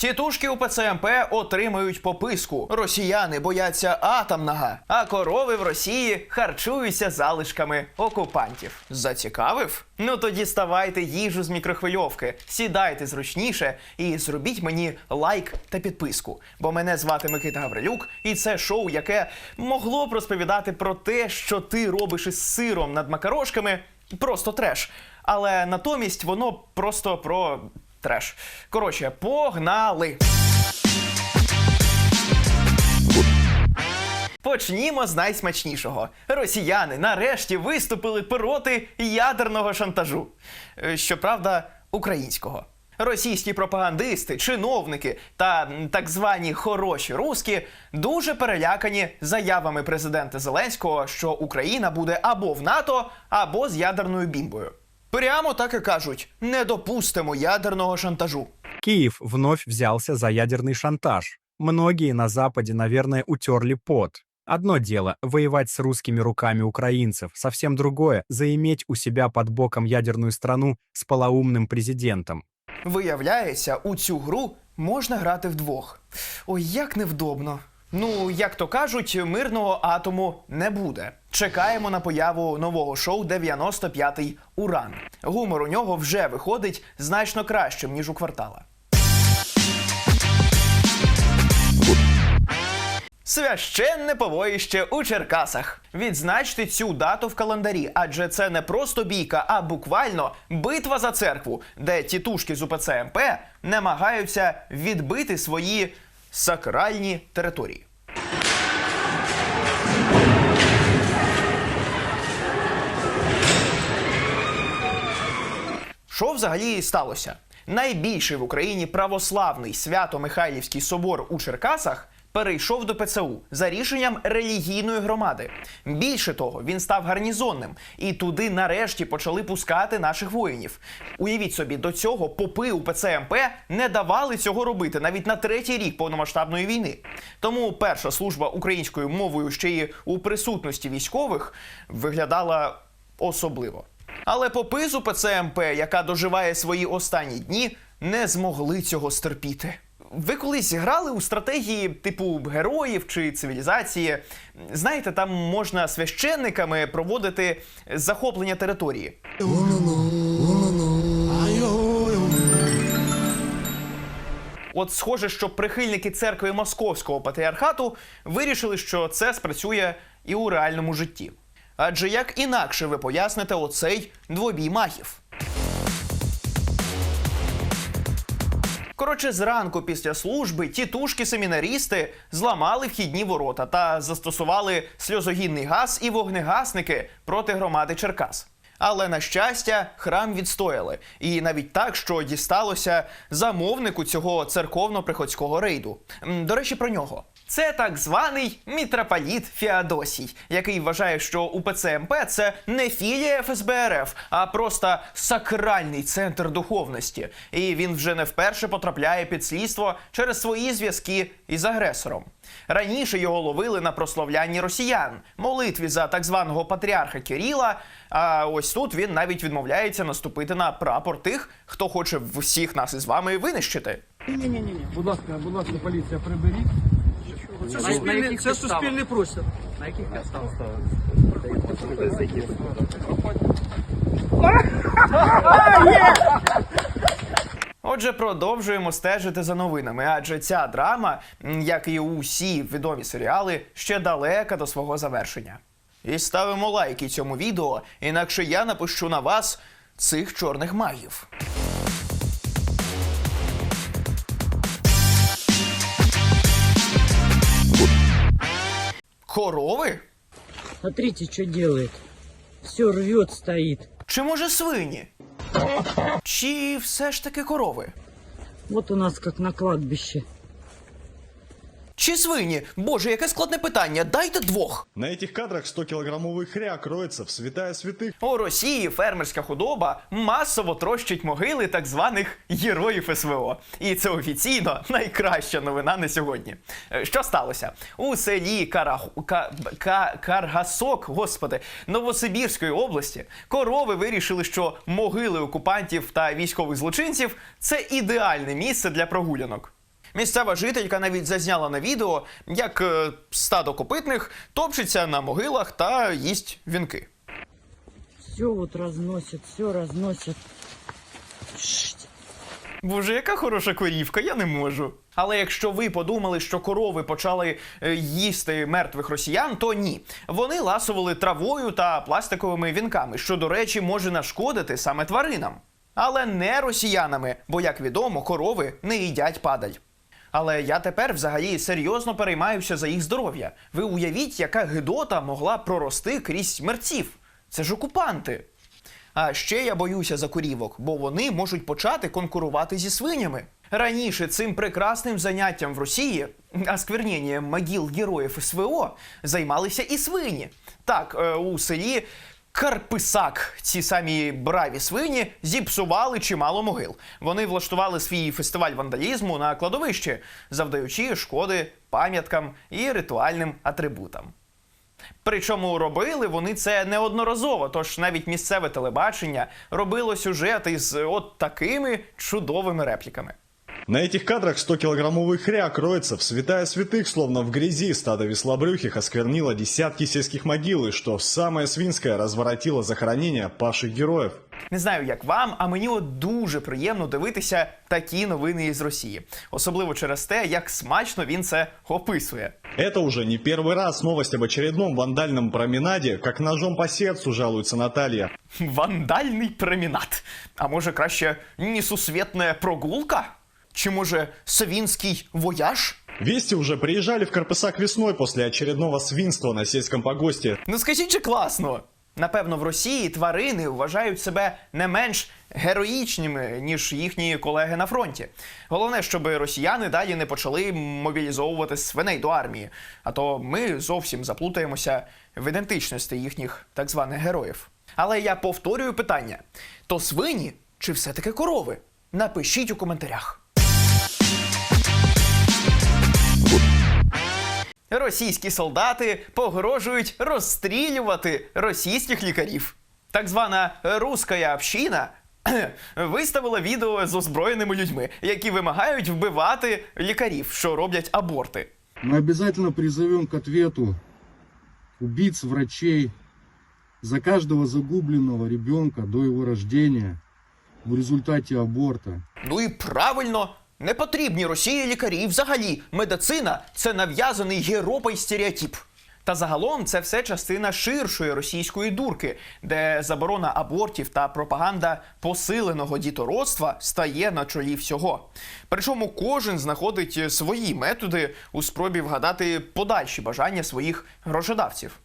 Тітушки у ПЦМП отримають пописку. Росіяни бояться атомного, а корови в Росії харчуються залишками окупантів. Зацікавив? Ну тоді ставайте їжу з мікрохвильовки, сідайте зручніше і зробіть мені лайк та підписку. Бо мене звати Микита Гаврилюк, і це шоу, яке могло б розповідати про те, що ти робиш із сиром над макарошками. Просто треш. Але натомість воно просто про треш. Коротше, погнали! Почнімо з найсмачнішого. Росіяни нарешті виступили проти ядерного шантажу. Е, Щоправда, українського. Російські пропагандисти, чиновники та так звані хороші руски дуже перелякані заявами президента Зеленського, що Україна буде або в НАТО, або з ядерною бімбою. Прямо так і кажуть: не допустимо ядерного шантажу. Киев вновь взялся за ядерный шантаж. Многие на Западе, наверное, утерли пот. Одно дело – воевать с русскими руками украинцев, совсем другое – заиметь у себя под боком ядерную страну с полоумным президентом. Виявляється, у цю гру можна грати вдвох. Ой, як невдобно. Ну, як то кажуть, мирного атому не буде. Чекаємо на появу нового шоу 95-й Уран. Гумор у нього вже виходить значно кращим, ніж у квартала. Священне побоїще у Черкасах. Відзначте цю дату в календарі, адже це не просто бійка, а буквально битва за церкву, де тітушки з УПЦ МП намагаються відбити свої сакральні території. Що взагалі сталося? Найбільший в Україні православний свято-Михайлівський собор у Черкасах перейшов до ПЦУ за рішенням релігійної громади. Більше того, він став гарнізонним, і туди нарешті почали пускати наших воїнів. Уявіть собі, до цього попи у ПЦМП не давали цього робити навіть на третій рік повномасштабної війни. Тому перша служба українською мовою ще й у присутності військових виглядала особливо. Але попи з УПЦ МП, яка доживає свої останні дні, не змогли цього стерпіти. Ви колись грали у стратегії типу героїв чи цивілізації? Знаєте, там можна священниками проводити захоплення території. От схоже, що прихильники церкви Московського патріархату вирішили, що це спрацює і у реальному житті. Адже як інакше ви поясните оцей двобій магів? Коротше, зранку після служби тітушки-семінарісти зламали вхідні ворота та застосували сльозогінний газ і вогнегасники проти громади Черкас. Але на щастя, храм відстояли, і навіть так, що дісталося замовнику цього церковно-приходського рейду. До речі, про нього. Це так званий мітрополіт Феодосій, який вважає, що УПЦ МП – це не філія ФСБ РФ, а просто сакральний центр духовності. І він вже не вперше потрапляє під слідство через свої зв'язки із агресором. Раніше його ловили на прославлянні росіян, молитві за так званого патріарха Кирила. А ось тут він навіть відмовляється наступити на прапор тих, хто хоче всіх нас із вами винищити. Ні, ні, Будь ласка, будь ласка, поліція, приберіть. Це суспільний, яких це підставах? суспільний простір. На яких підставах? Отже, продовжуємо стежити за новинами, адже ця драма, як і усі відомі серіали, ще далека до свого завершення. І ставимо лайки цьому відео, інакше я напущу на вас цих чорних магів. Корови? Смотрите, что делает. Все рвет, стоит. Чи може свині? Чи все ж таки корови? Вот у нас как на кладбище. Чи свині? Боже, яке складне питання. Дайте двох. На этих кадрах 100-килограммовый хряк роется в святая святых. У Росії фермерська худоба масово трощить могили так званих героїв СВО. І це офіційно найкраща новина на сьогодні. Е, Що сталося? У селі Караху... Ка... Ка... Каргасок, господи, Новосибірської області корови вирішили, що могили окупантів та військових злочинців це ідеальне місце для прогулянок. Місцева жителька навіть зазняла на відео, як е, стадо копитних топчеться на могилах та їсть вінки. Все вот разносят, все разносят. Шт. Боже, яка хороша корівка, я не можу. Але якщо ви подумали, що корови почали е, їсти мертвих росіян, то ні. Вони ласували травою та пластиковими вінками, що, до речі, може нашкодити саме тваринам. Але не росіянами, бо, як відомо, корови не їдять падаль. Але я тепер взагалі серйозно переймаюся за їх здоров'я. Ви уявіть, яка гидота могла прорости крізь мерців. Це ж окупанти. А ще я боюся за корівок, бо вони можуть почати конкурувати зі свинями. Раніше цим прекрасним заняттям в Росії, оскверненням могил героїв СВО, займалися і свині. Так, е, у селі Карписак ці самі браві свині зіпсували чимало могил. Вони влаштували свій фестиваль вандалізму на кладовищі, завдаючи шкоди пам'яткам і ритуальним атрибутам. Причому робили вони це неодноразово, тож навіть місцеве телебачення робило сюжети з от такими чудовими репліками. На этих кадрах 100-килограммовый хряк роется в святая святых, словно в грязи. Стадо веслобрюхих осквернило десятки сельских могил, и что самое свинское разворотило захоронение павших героев. Не знаю, як вам, а мені от дуже приємно дивитися такі новини із Росії, особливо через те, як смачно він це описує. Это уже не первый раз новость об очередном вандальном променаде, как ножом по сердцу жалуется Наталья. Вандальний промінат. А може краще несусветная прогулка? Чи може совінський вояж? Вести уже приезжали в Карпысак весной после очередного свинства на сельском погосте. Ну скажіть же класно. Напевно, в Росії тварини вважають себе не менш героїчними, ніж їхні колеги на фронті. Головне, щоб росіяни далі не почали мобілізовувати свиней до армії, а то ми зовсім заплутаємося в ідентичності їхніх так званих героїв. Але я повторюю питання: то свині чи все-таки корови? Напишіть у коментарях. Російські солдати погрожують розстрілювати російських лікарів. Так звана руська община виставила відео з озброєними людьми, які вимагають вбивати лікарів, що роблять аборти. Мы обязательно призовем к ответу убийц врачей за каждого загубленного ребенка до его рождения в результате аборта. Ну і правильно, не потрібні Росії лікарі. І взагалі, медицина це нав'язаний Європою стереотип. Та загалом це все частина ширшої російської дурки, де заборона абортів та пропаганда посиленого дітородства стає на чолі всього. Причому кожен знаходить свої методи у спробі вгадати подальші бажання своїх грошодавців.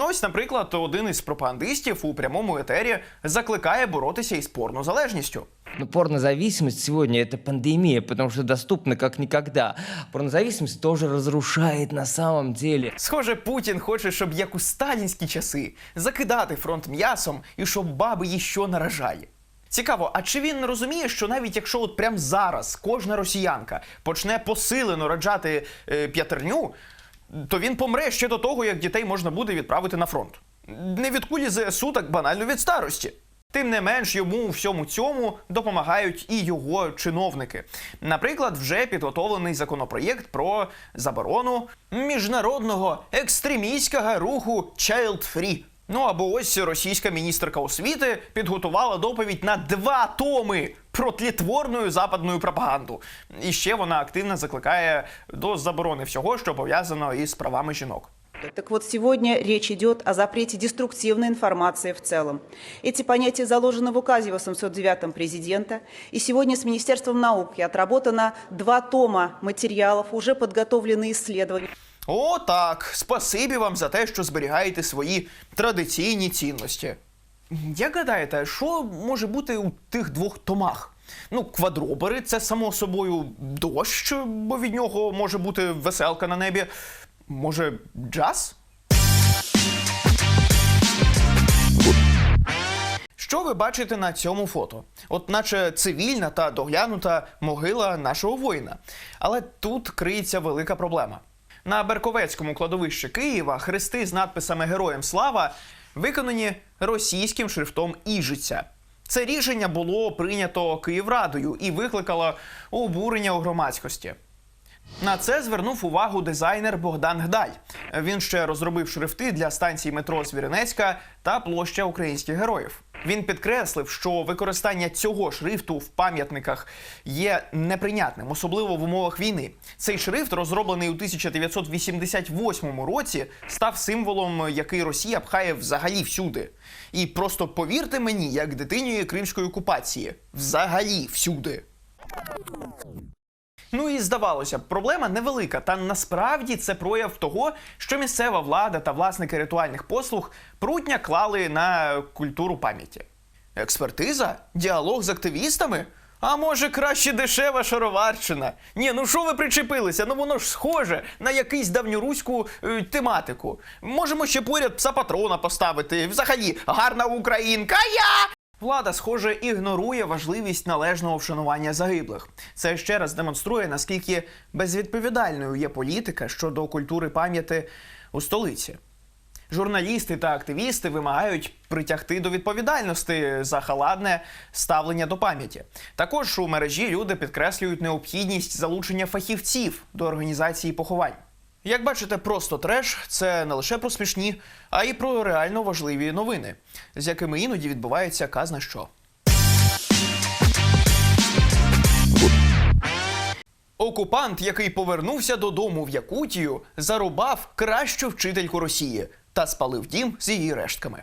Ось, наприклад, один із пропагандистів у прямому етері закликає боротися із порнозалежністю. Но порнозависимость сегодня это пандемия, потому что доступна как никогда. Порнозависимость тоже разрушает на самом деле. Схоже, Путін хоче, щоб як у сталінські часи закидати фронт м'ясом і щоб баби їщо наражали. Цікаво, а чи він розуміє, що навіть якщо от прямо зараз кожна росіянка почне посилено раджати е, п'ятерню, то він помре ще до того, як дітей можна буде відправити на фронт. Не від кулі ЗСУ, так банально від старості. Тим не менш, йому у всьому цьому допомагають і його чиновники. Наприклад, вже підготовлений законопроєкт про заборону міжнародного екстремістського руху Child Free. Ну або ось російська міністерка освіти підготувала доповідь на два томи про западну пропаганду. І ще вона активно закликає до заборони всього, що пов'язано із правами жінок. Так вот, сегодня речь идет о запрете деструктивной информации в целом. Эти понятия заложены в указе 809 президента. И сегодня с Министерством науки отработано два тома материалов, уже подготовлены исследования. О, так, спасибі вам за те, що зберігаєте свої традиційні цінності. Як гадаєте, що може бути у тих двох томах? Ну, квадробери це само собою дощ, бо від нього може бути веселка на небі. Може, джаз? Що ви бачите на цьому фото? От наче цивільна та доглянута могила нашого воїна. Але тут криється велика проблема. На Берковецькому кладовищі Києва хрести з надписами Героям слава виконані російським шрифтом Іжиця. Це рішення було прийнято Київрадою і викликало обурення у громадськості. На це звернув увагу дизайнер Богдан Гдаль. Він ще розробив шрифти для станцій метро Звіринецька та площа українських героїв. Він підкреслив, що використання цього шрифту в пам'ятниках є неприйнятним, особливо в умовах війни. Цей шрифт, розроблений у 1988 році, став символом, який Росія пхає взагалі всюди. І просто повірте мені, як дитині кримської окупації, взагалі всюди. Ну і здавалося б, проблема невелика, та насправді це прояв того, що місцева влада та власники ритуальних послуг прутня клали на культуру пам'яті. Експертиза? Діалог з активістами? А може краще дешева шароварщина? Ні, ну що ви причепилися? Ну воно ж схоже на якусь давньоруську е, тематику. Можемо ще поряд пса патрона поставити. Взагалі, гарна українка я! Влада, схоже, ігнорує важливість належного вшанування загиблих. Це ще раз демонструє, наскільки безвідповідальною є політика щодо культури пам'яті у столиці. Журналісти та активісти вимагають притягти до відповідальності за халадне ставлення до пам'яті. Також у мережі люди підкреслюють необхідність залучення фахівців до організації поховань. Як бачите, просто треш це не лише про смішні, а й про реально важливі новини, з якими іноді відбувається казна що. Окупант, який повернувся додому в Якутію, зарубав кращу вчительку Росії та спалив дім з її рештками.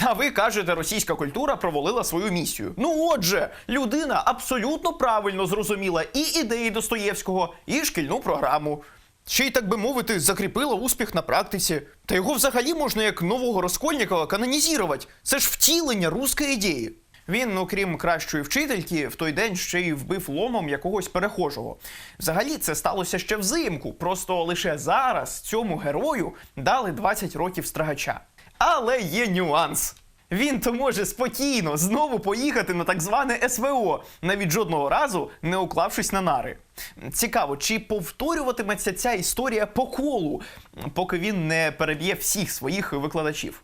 А ви кажете, російська культура провалила свою місію. Ну отже, людина абсолютно правильно зрозуміла і ідеї Достоєвського, і шкільну програму. Ще й, так би мовити, закріпила успіх на практиці. Та його взагалі можна як нового Розкольнікова канонізувати. Це ж втілення руської ідеї. Він, окрім кращої вчительки, в той день ще й вбив ломом якогось перехожого. Взагалі, це сталося ще взимку. Просто лише зараз цьому герою дали 20 років страгача. Але є нюанс. Він то може спокійно знову поїхати на так зване СВО, навіть жодного разу не уклавшись на нари. Цікаво, чи повторюватиметься ця історія по колу, поки він не переб'є всіх своїх викладачів.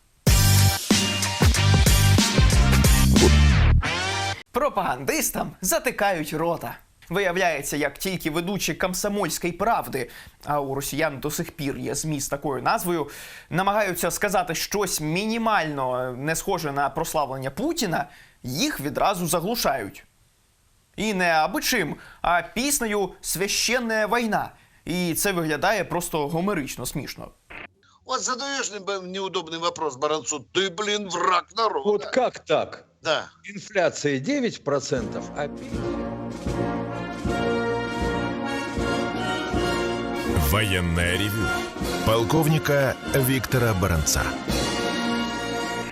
Пропагандистам затикають рота. Виявляється, як тільки ведучі комсомольської правди, а у росіян до сих пір є ЗМІ з такою назвою, намагаються сказати щось мінімально не схоже на прославлення Путіна, їх відразу заглушають. І не аби чим, а піснею Священна війна. І це виглядає просто гомерично смішно. Вот задаешь неудобный вопрос Баранцу, ты, блин, враг народа. Вот как так? Да. Инфляция 9%, а Военное ревю полковника Виктора Баранца.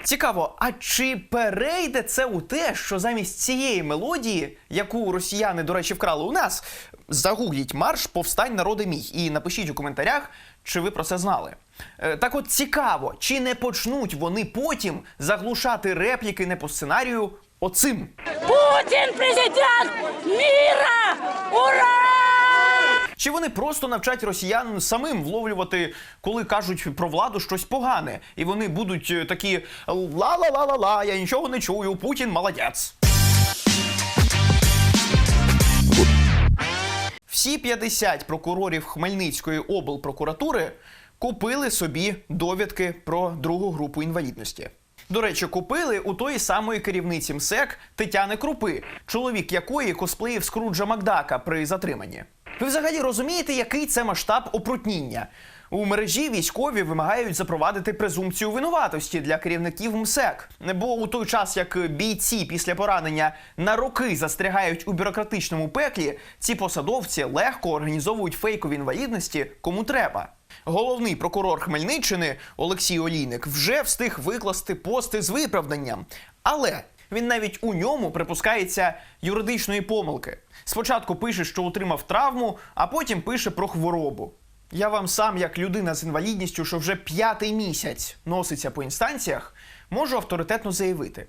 Цікаво, а чи перейде це у те, що замість цієї мелодії, яку росіяни, до речі, вкрали у нас, загугліть марш Повстань народи мій і напишіть у коментарях, чи ви про це знали. Е, Так от цікаво, чи не почнуть вони потім заглушати репліки не по сценарію оцим. Путин президент мира! Ура! Чи вони просто навчать росіян самим вловлювати, коли кажуть про владу щось погане, і вони будуть е, такі ла-ла-ла-ла-ла, я нічого не чую, Путін молодець. Всі 50 прокурорів Хмельницької облпрокуратури купили собі довідки про другу групу інвалідності. До речі, купили у тої самої керівниці МСЕК Тетяни Крупи, чоловік якої косплеїв Скруджа Макдака при затриманні. Ви взагалі розумієте, який це масштаб опрутніння? У мережі військові вимагають запровадити презумпцію винуватості для керівників МСЕК. Бо у той час, як бійці після поранення на роки застрягають у бюрократичному пеклі, ці посадовці легко організовують фейкові інвалідності кому треба. Головний прокурор Хмельниччини Олексій Олійник вже встиг викласти пости з виправданням. Але він навіть у ньому припускається юридичної помилки. Спочатку пише, що отримав травму, а потім пише про хворобу. Я вам сам, як людина з інвалідністю, що вже п'ятий місяць носиться по інстанціях, можу авторитетно заявити: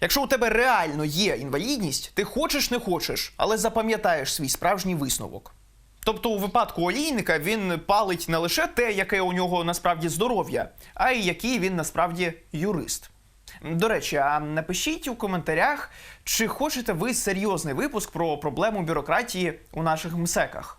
якщо у тебе реально є інвалідність, ти хочеш не хочеш, але запам'ятаєш свій справжній висновок. Тобто, у випадку олійника він палить не лише те, яке у нього насправді здоров'я, а й який він насправді юрист. До речі, а напишіть у коментарях, чи хочете ви серйозний випуск про проблему бюрократії у наших мсеках.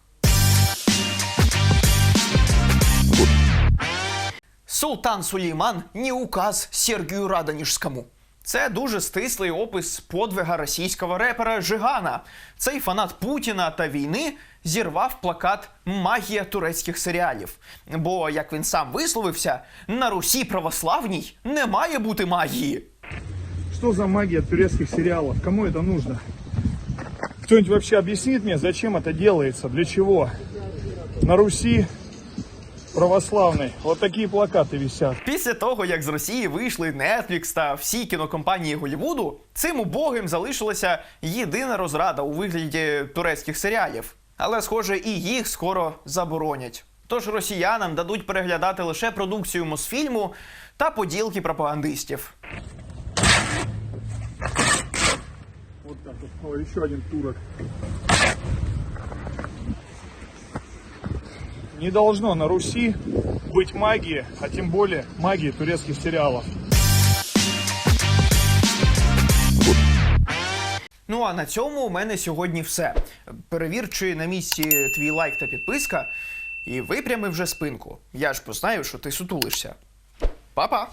Султан Сулейман не указ Сергію Радонежському. Це дуже стислий опис подвига російського репера Жигана. Цей фанат Путіна та війни зірвав плакат Магія турецьких серіалів. Бо, як він сам висловився, на Русі православній не має бути магії. Что за магия турецких сериалов? Кому это нужно? Кто-нибудь вообще объяснит мне, зачем это делается? Для чего? На Руси православной вот такие плакаты висят. Після того, як з Росії вийшли Netflix та всі кінокомпанії Голлівуду, цим убогим залишилася єдина розрада у вигляді турецьких серіалів. Але, схоже, і їх скоро заборонять. Тож росіянам дадуть переглядати лише продукцію Мосфільму та поділки пропагандистів. Вот так. О, еще один турок. Не должно на Руси быть магии, а тем более магии турецких сериалов. Ну а на цьому у мене сьогодні все. Перевір, чи на місці твій лайк та підписка, і випрями вже спинку. Я ж познаю, що ти сутулишся. Па-па!